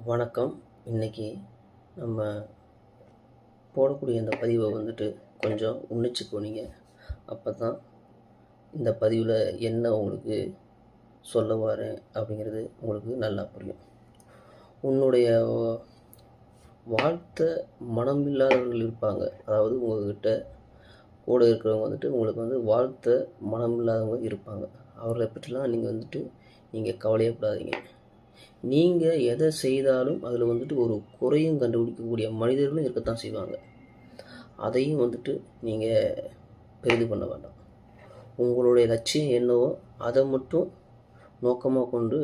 வணக்கம். இன்னைக்கு நம்ம போடக்கூடிய இந்த பதிவை வந்துட்டு கொஞ்சம் உன்னிச்சு அப்போ தான் இந்த பதிவில் என்ன உங்களுக்கு சொல்ல வரேன் அப்படிங்கிறது உங்களுக்கு நல்லா புரியும். உன்னுடைய வாழ்த்த மனம் இல்லாதவர்கள் இருப்பாங்க. அதாவது உங்கள்கிட்ட கூட இருக்கிறவங்க வந்துட்டு உங்களுக்கு வந்து வாழ்த்த மனம் இல்லாதவங்க இருப்பாங்க. அவர்களை பற்றிலாம் நீங்கள் வந்துட்டு நீங்கள் கவலையப்படாதீங்க. நீங்கள் எதை செய்தாலும் அதில் வந்துட்டு ஒரு குறையும் கண்டுபிடிக்கக்கூடிய மனிதர்களும் இருக்கத்தான் செய்வாங்க. அதையும் வந்துட்டு நீங்கள் பெரிது பண்ண வேண்டாம். உங்களுடைய லட்சியம் என்னவோ அதை மட்டும் நோக்கமாக கொண்டு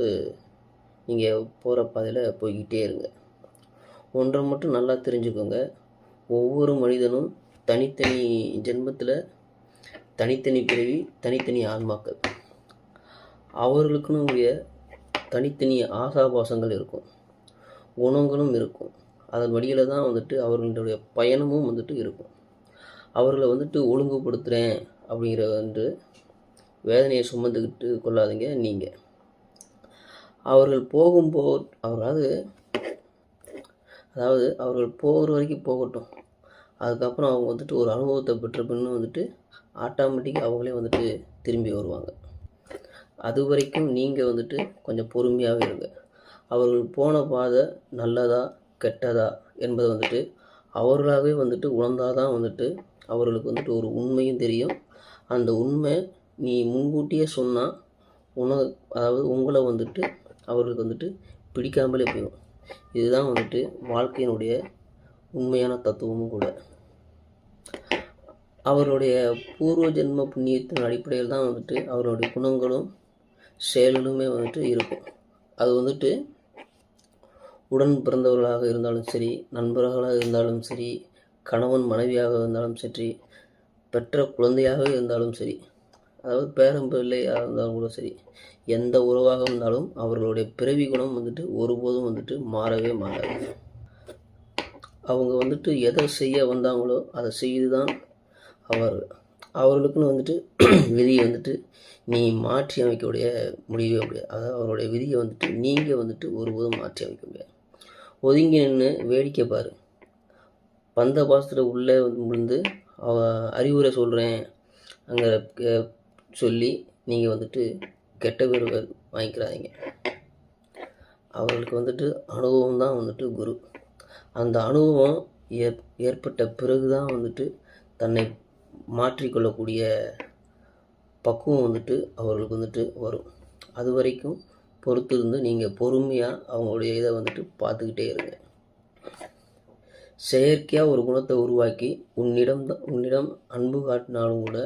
நீங்கள் போகிற பாதையில் போய்கிட்டே இருங்க. ஒன்றை மட்டும் நல்லா தெரிஞ்சுக்கோங்க. ஒவ்வொரு மனிதனும் தனித்தனி ஜென்மத்தில் தனித்தனி பிறவி தனித்தனி ஆன்மாக்கள். அவர்களுக்குன்னு உரிய தனித்தனி ஆசாபாசங்கள் இருக்கும். குணங்களும் இருக்கும். அதன் வழியில் தான் வந்துட்டு அவர்களுடைய பயணமும் வந்துட்டு இருக்கும். அவர்களை வந்துட்டு ஒழுங்குபடுத்துகிறேன் அப்படிங்கிற வந்து வேதனையை சுமந்துக்கிட்டு கொள்ளாதீங்க நீங்கள் அவர்கள் போகும்போ அவராது அதாவது அவர்கள் போகிற வரைக்கும் போகட்டும். அதுக்கப்புறம் அவங்க வந்துட்டு ஒரு அனுபவத்தை பெற்ற பின்னு வந்துட்டு ஆட்டோமேட்டிக்காக அவங்களே வந்துட்டு திரும்பி வருவாங்க. அது வரைக்கும் நீங்கள் வந்துட்டு கொஞ்சம் பொறுமையாகவே இருங்க. அவர்கள் போன பாதை நல்லதா கெட்டதா என்பதை வந்துட்டு அவர்களாகவே வந்துட்டு உணர்ந்தால் தான் வந்துட்டு அவர்களுக்கு வந்துட்டு ஒரு உண்மையும் தெரியும். அந்த உண்மை நீ முன்கூட்டியே சொன்னால் உன அதாவது உங்களை வந்துட்டு அவர்களுக்கு வந்துட்டு பிடிக்காமலே போயிடும். இதுதான் வந்துட்டு வாழ்க்கையினுடைய உண்மையான தத்துவமும் கூட. அவருடைய பூர்வ ஜென்ம புண்ணியத்தின் அடிப்படையில் தான் வந்துட்டு அவருடைய குணங்களும் செயலுமே வந்துட்டு இருக்கும். அது வந்துட்டு உடன் பிறந்தவர்களாக இருந்தாலும் சரி நண்பர்களாக இருந்தாலும் சரி கணவன் மனைவியாக இருந்தாலும் சரி பெற்ற குழந்தையாக இருந்தாலும் சரி அதாவது பேரம் பிள்ளையாக இருந்தாலும் கூட சரி எந்த உறவாக இருந்தாலும் அவர்களுடைய பிறவி குணம் வந்துட்டு ஒருபோதும் வந்துட்டு மாறவே மாறாது. அவங்க வந்துட்டு எதை செய்ய வந்தாங்களோ அதை செய்து தான் அவர்கள் அவர்களுக்குன்னு வந்துட்டு விதியை வந்துட்டு நீ மாற்றி அமைக்கக்கூடிய முடியவே முடியாது. அதாவது அவருடைய விதியை வந்துட்டு நீங்கள் வந்துட்டு ஒருபோதும் மாற்றி அமைக்க முடியாது. ஒதுங்கி நின்று வேடிக்கை பாரு. பந்த பாசத்தில் உள்ளே வந்து விழுந்து அவ அறிவுரை சொல்கிறேன் அங்கே சொல்லி நீங்கள் வந்துட்டு கெட்ட பேர் வாங்கிக்கிறாதீங்க. அவர்களுக்கு வந்துட்டு அனுபவம் தான் வந்துட்டு குரு. அந்த அனுபவம் ஏற் ஏற்பட்ட பிறகு தான் வந்துட்டு தன்னை மாற்றிக்கொள்ளக்கூடிய பக்குவம் வந்துட்டு அவர்களுக்கு வந்துட்டு வரும். அது வரைக்கும் பொறுத்திருந்து நீங்கள் பொறுமையாக அவங்களுடைய இதை வந்துட்டு பார்த்துக்கிட்டே இருங்க. செயற்கையாக ஒரு குணத்தை உருவாக்கி உன்னிடம் தான் உன்னிடம் அன்பு காட்டினாலும் கூட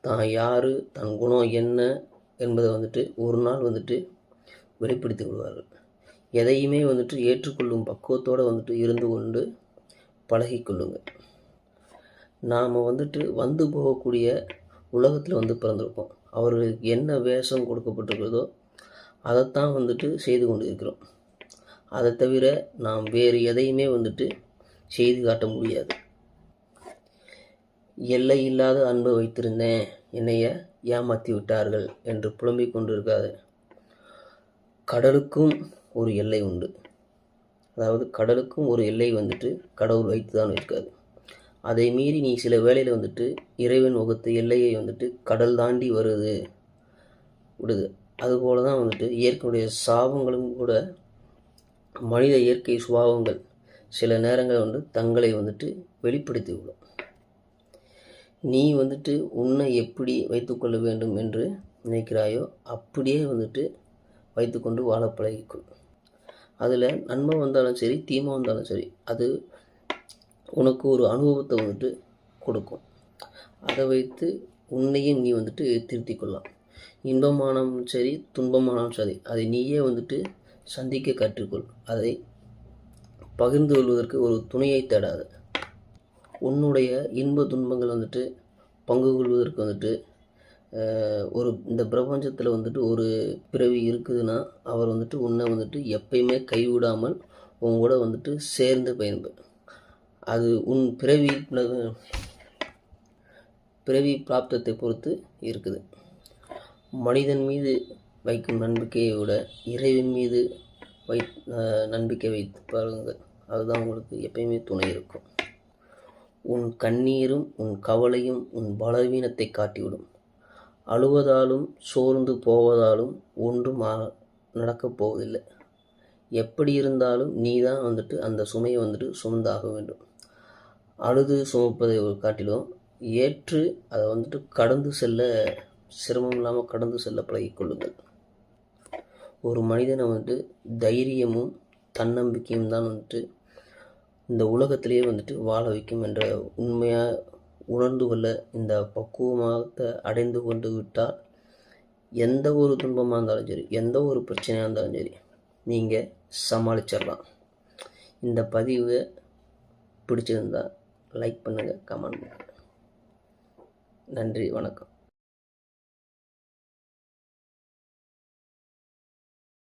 தான் யார் தன் குணம் என்ன என்பதை வந்துட்டு ஒரு நாள் வந்துட்டு வெளிப்படுத்தி விடுவார்கள் எதையுமே வந்துட்டு ஏற்றுக்கொள்ளும் பக்குவத்தோடு வந்துட்டு இருந்து கொண்டு பழகிக்கொள்ளுங்கள் நாம் வந்துட்டு வந்து போகக்கூடிய உலகத்தில் வந்து பிறந்திருக்கோம் அவர்களுக்கு என்ன வேஷம் கொடுக்கப்பட்டிருக்கிறதோ அதைத்தான் வந்துட்டு செய்து கொண்டு இருக்கிறோம் அதை தவிர நாம் வேறு எதையுமே வந்துட்டு செய்து காட்ட முடியாது. எல்லை இல்லாத அன்பை வைத்திருந்தேன். என்னைய ஏமாற்றி விட்டார்கள் என்று புலம்பிக் கொண்டிருக்காது. கடலுக்கும் ஒரு எல்லை உண்டு. அதாவது கடலுக்கும் ஒரு எல்லை வந்துட்டு கடவுள் வைத்து தான் இருக்காது அதை மீறி நீ சில வேளையில் வந்துட்டு இறைவன் வகுத்த எல்லையை வந்துட்டு கடல் தாண்டி வருது. விடுது. அதுபோல தான் வந்துட்டு இயற்கையுடைய சாபங்களும் கூட மனித இயற்கை சுபாவங்கள் சில நேரங்கள் வந்து தங்களை வந்துட்டு வெளிப்படுத்தி விடும். நீ வந்துட்டு உன்னை எப்படி வைத்துக்கொள்ள வேண்டும் என்று நினைக்கிறாயோ அப்படியே வந்துட்டு வைத்துக்கொண்டு வாழ பழகிக்கொள். அதில் நன்மை வந்தாலும் சரி தீமை வந்தாலும் சரி அது உனக்கு ஒரு அனுபவத்தை வந்துட்டு கொடுக்கும். அதை வைத்து உன்னையும் நீ வந்துட்டு திருத்திக் கொள்ளலாம். இன்பமானாலும் சரி துன்பமானாலும் சரி அதை நீயே வந்துட்டு சந்திக்க கற்றுக்கொள். அதை பகிர்ந்து கொள்வதற்கு ஒரு துணையை தேடாத. உன்னுடைய இன்ப துன்பங்கள் வந்துட்டு பங்கு கொள்வதற்கு வந்துட்டு ஒரு இந்த பிரபஞ்சத்தில் வந்துட்டு ஒரு பிறவி இருக்குதுன்னா அவர் வந்துட்டு உன்னை வந்துட்டு எப்பயுமே கைவிடாமல் உன் கூட வந்துட்டு சேர்ந்து பயன்பெறும் அது உன் பிறவி பிறவி பிராப்தத்தை பொறுத்து இருக்குது. மனிதன் மீது வைக்கும் நம்பிக்கையை விட இறைவன் மீது வை நம்பிக்கை வைத்து பாருங்கள். அதுதான் உங்களுக்கு எப்பயுமே துணை இருக்கும். உன் கண்ணீரும் உன் கவலையும் உன் பலவீனத்தை காட்டிவிடும். அழுவதாலும் சோர்ந்து போவதாலும் ஒன்றும் நடக்கப் போவதில்லை. எப்படி இருந்தாலும் நீ தான் வந்துட்டு அந்த சுமையை வந்துட்டு சுமந்தாக வேண்டும். அழுது சுமப்பதை ஒரு காட்டிலும் ஏற்று அதை வந்துட்டு கடந்து செல்ல சிரமம் இல்லாமல் கடந்து செல்ல பழகிக்கொள்ளுங்கள் ஒரு மனிதனை வந்துட்டு தைரியமும் தன்னம்பிக்கையும் தான் வந்துட்டு இந்த உலகத்திலேயே வந்துட்டு வாழ வைக்கும் என்ற உண்மையாக உணர்ந்து கொள்ள இந்த பக்குவமாக அடைந்து கொண்டு விட்டால் எந்த ஒரு துன்பமாக இருந்தாலும் சரி எந்த ஒரு பிரச்சனையாக இருந்தாலும் சரி நீங்கள் சமாளிச்சிடலாம் இந்த பதிவை பிடிச்சிருந்தால் லைக் பண்ணுங்கள் கமெண்ட் பண்ணுங்கள் நன்றி வணக்கம்.